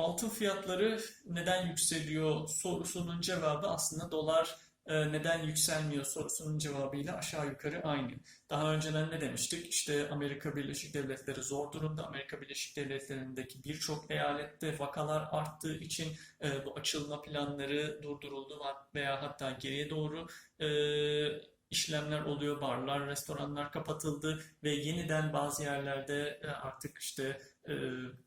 altın fiyatları neden yükseliyor sorusunun cevabı aslında dolar e, neden yükselmiyor sorusunun cevabıyla aşağı yukarı aynı. Daha önceden ne demiştik? İşte Amerika Birleşik Devletleri zor durumda. Amerika Birleşik Devletleri'ndeki birçok eyalette vakalar arttığı için e, bu açılma planları durduruldu veya hatta geriye doğru e, işlemler oluyor. Barlar, restoranlar kapatıldı ve yeniden bazı yerlerde e, artık işte e,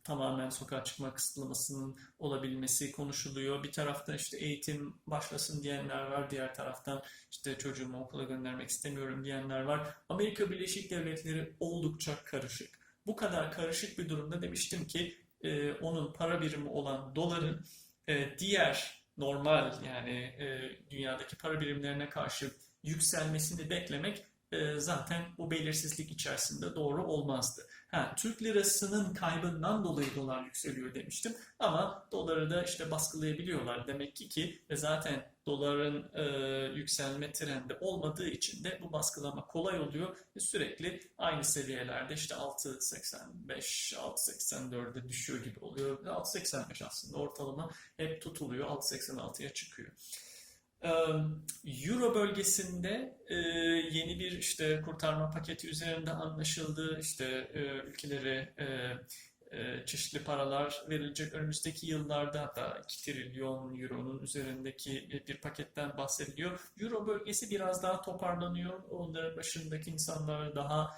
tamamen sokağa çıkma kısıtlamasının olabilmesi konuşuluyor. Bir taraftan işte eğitim başlasın diyenler var, diğer taraftan işte çocuğumu okula göndermek istemiyorum diyenler var. Amerika Birleşik Devletleri oldukça karışık. Bu kadar karışık bir durumda demiştim ki e, onun para birimi olan doların e, diğer normal yani e, dünyadaki para birimlerine karşı yükselmesini beklemek e, zaten bu belirsizlik içerisinde doğru olmazdı. Ha, Türk lirasının kaybından dolayı dolar yükseliyor demiştim ama doları da işte baskılayabiliyorlar. Demek ki ki ve zaten doların e, yükselme trendi olmadığı için de bu baskılama kolay oluyor ve sürekli aynı seviyelerde işte 6.85, 6.84'e düşüyor gibi oluyor. 6.85 aslında ortalama hep tutuluyor, 6.86'ya çıkıyor. Euro bölgesinde yeni bir işte kurtarma paketi üzerinde anlaşıldı. İşte ülkelere çeşitli paralar verilecek önümüzdeki yıllarda hatta 2 trilyon euronun üzerindeki bir paketten bahsediliyor. Euro bölgesi biraz daha toparlanıyor. Onların başındaki insanlar daha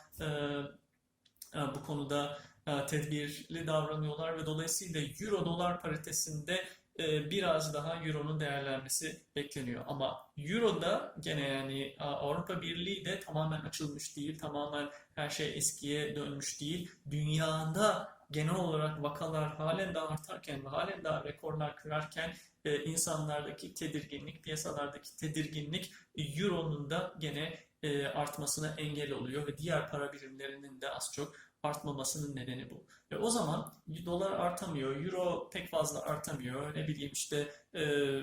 bu konuda tedbirli davranıyorlar ve dolayısıyla euro dolar paritesinde biraz daha Euro'nun değerlenmesi bekleniyor. Ama Euro'da gene yani Avrupa Birliği de tamamen açılmış değil, tamamen her şey eskiye dönmüş değil. Dünyada genel olarak vakalar halen daha artarken ve halen daha rekorlar kırarken e, insanlardaki tedirginlik, piyasalardaki tedirginlik Euro'nun da gene e, artmasına engel oluyor ve diğer para birimlerinin de az çok artmamasının nedeni bu. Ve o zaman dolar artamıyor, euro pek fazla artamıyor. Ne bileyim işte e, e,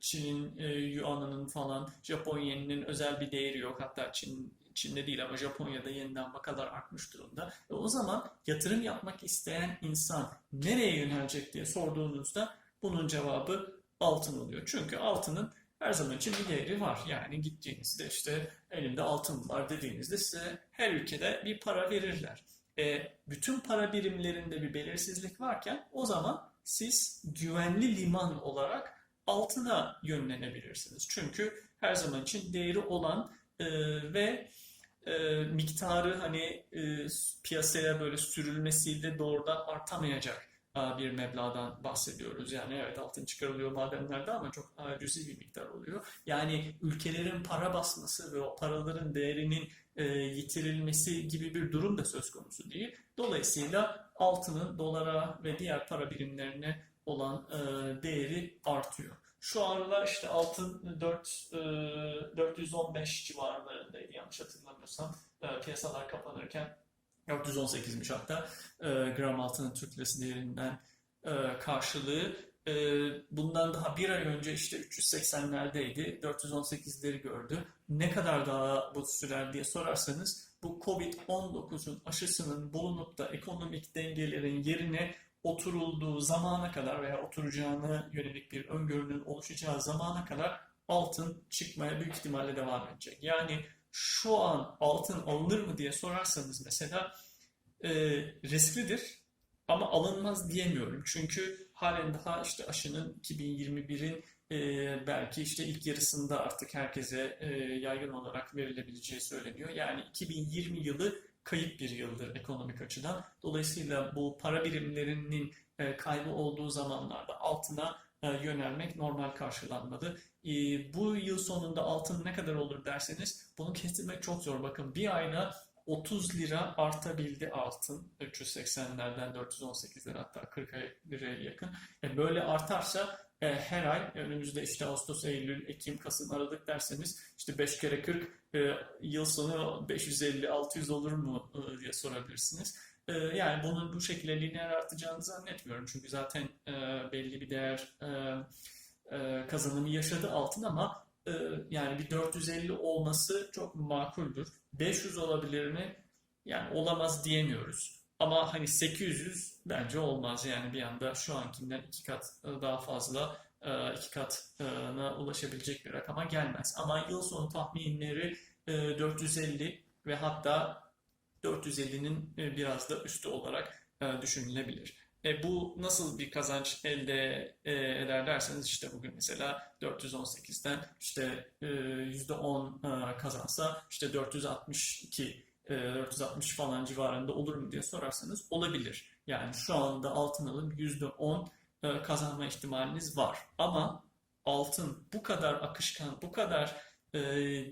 Çin'in e, yuanının falan, Japon yeninin özel bir değeri yok. Hatta Çin Çin'de değil ama Japonya'da yeniden vakalar artmış durumda. Ve o zaman yatırım yapmak isteyen insan nereye yönelecek diye sorduğunuzda bunun cevabı altın oluyor. Çünkü altının her zaman için bir değeri var. Yani gittiğinizde işte elimde altın var dediğinizde size her ülkede bir para verirler. E, bütün para birimlerinde bir belirsizlik varken o zaman siz güvenli liman olarak altına yönlenebilirsiniz. Çünkü her zaman için değeri olan e, ve e, miktarı hani e, piyasaya böyle sürülmesiyle doğrudan artamayacak bir meblağdan bahsediyoruz. Yani evet altın çıkarılıyor madenlerde ama çok cüzi bir miktar oluyor. Yani ülkelerin para basması ve o paraların değerinin e, yitirilmesi gibi bir durum da söz konusu değil. Dolayısıyla altının dolara ve diğer para birimlerine olan e, değeri artıyor. Şu aralar işte altın 4, e, 415 civarlarındaydı yanlış hatırlamıyorsam e, piyasalar kapanırken 418'miş hatta e, gram altının Türk lirası değerinden e, karşılığı. E, bundan daha bir ay önce işte 380'lerdeydi. 418'leri gördü. Ne kadar daha bu sürer diye sorarsanız bu Covid-19'un aşısının bulunup da ekonomik dengelerin yerine oturulduğu zamana kadar veya oturacağına yönelik bir öngörünün oluşacağı zamana kadar altın çıkmaya büyük ihtimalle devam edecek. Yani şu an altın alınır mı diye sorarsanız mesela e, risklidir ama alınmaz diyemiyorum. Çünkü halen daha işte aşının 2021'in e, belki işte ilk yarısında artık herkese e, yaygın olarak verilebileceği söyleniyor. Yani 2020 yılı kayıp bir yıldır ekonomik açıdan. Dolayısıyla bu para birimlerinin e, kaybı olduğu zamanlarda altına e, yönelmek normal karşılanmadı. E, bu yıl sonunda altın ne kadar olur derseniz bunu kestirmek çok zor. Bakın bir ayda 30 lira artabildi altın. 380'lerden 418 lira hatta 40 liraya yakın. E böyle artarsa e, her ay önümüzde işte Ağustos, Eylül, Ekim, Kasım, Aralık derseniz işte 5 kere 40 e, yıl sonu 550-600 olur mu e, diye sorabilirsiniz. E, yani bunun bu şekilde lineer artacağını zannetmiyorum. Çünkü zaten e, belli bir değer e, e, kazanımı yaşadı altın ama yani bir 450 olması çok makuldür. 500 olabilir mi? Yani olamaz diyemiyoruz. Ama hani 800 bence olmaz yani bir anda şu ankinden iki kat e, daha fazla e, iki katına ulaşabilecek bir rakama gelmez. Ama yıl sonu tahminleri e, 450 ve hatta 450'nin e, biraz da üstü olarak e, düşünülebilir. E, bu nasıl bir kazanç elde e, eder derseniz işte bugün mesela 418'den işte e, %10 e, kazansa işte 462 e, 460 falan civarında olur mu diye sorarsanız olabilir. Yani şu anda altın alıp %10 e, kazanma ihtimaliniz var. Ama altın bu kadar akışkan, bu kadar e,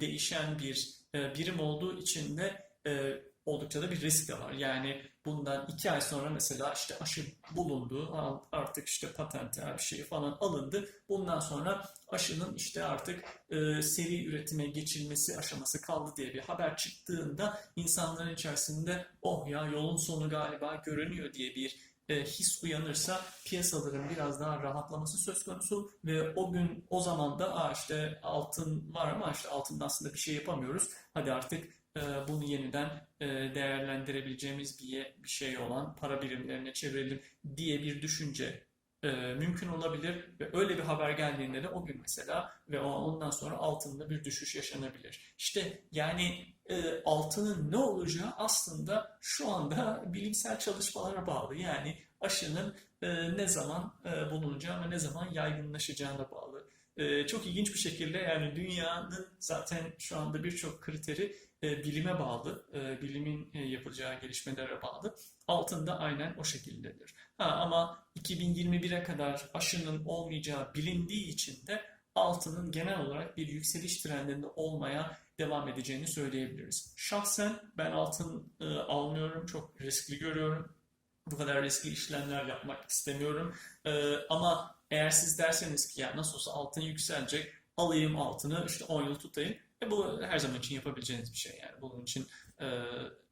değişen bir e, birim olduğu için de e, oldukça da bir risk de var. Yani bundan iki ay sonra mesela işte aşı bulundu, artık işte patentler bir şey falan alındı. Bundan sonra aşının işte artık e, seri üretime geçilmesi aşaması kaldı diye bir haber çıktığında insanların içerisinde oh ya yolun sonu galiba görünüyor diye bir e, his uyanırsa piyasaların biraz daha rahatlaması söz konusu ve o gün o zaman da işte altın var ama işte altında aslında bir şey yapamıyoruz. Hadi artık bunu yeniden e, değerlendirebileceğimiz bir, şey olan para birimlerine çevirelim diye bir düşünce e, mümkün olabilir ve öyle bir haber geldiğinde de o gün mesela ve ondan sonra altında bir düşüş yaşanabilir. İşte yani e, altının ne olacağı aslında şu anda bilimsel çalışmalara bağlı. Yani aşının ne zaman bulunacağı ve ne zaman yaygınlaşacağına bağlı. Çok ilginç bir şekilde yani dünyanın zaten şu anda birçok kriteri e, bilime bağlı, e, bilimin e, yapacağı gelişmelere bağlı. Altında aynen o şekildedir. Ha, ama 2021'e kadar aşının olmayacağı bilindiği için de altının genel olarak bir yükseliş trendinde olmaya devam edeceğini söyleyebiliriz. Şahsen ben altın e, almıyorum, çok riskli görüyorum. Bu kadar riskli işlemler yapmak istemiyorum. E, ama eğer siz derseniz ki ya nasıl olsa altın yükselecek, alayım altını işte 10 yıl tutayım. E bu her zaman için yapabileceğiniz bir şey yani. Bunun için e,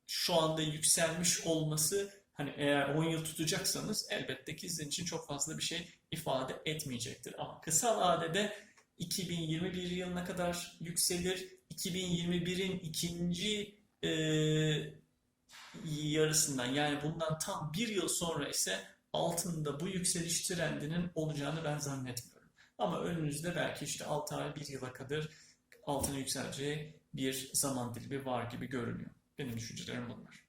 şu anda yükselmiş olması hani eğer 10 yıl tutacaksanız elbette ki sizin için çok fazla bir şey ifade etmeyecektir. Ama kısa vadede 2021 yılına kadar yükselir. 2021'in ikinci e, yarısından yani bundan tam bir yıl sonra ise altında bu yükseliş trendinin olacağını ben zannetmiyorum. Ama önünüzde belki işte 6 ay 1 yıla kadar altın yükseleceği bir zaman dilimi var gibi görünüyor. Benim düşüncelerim bunlar.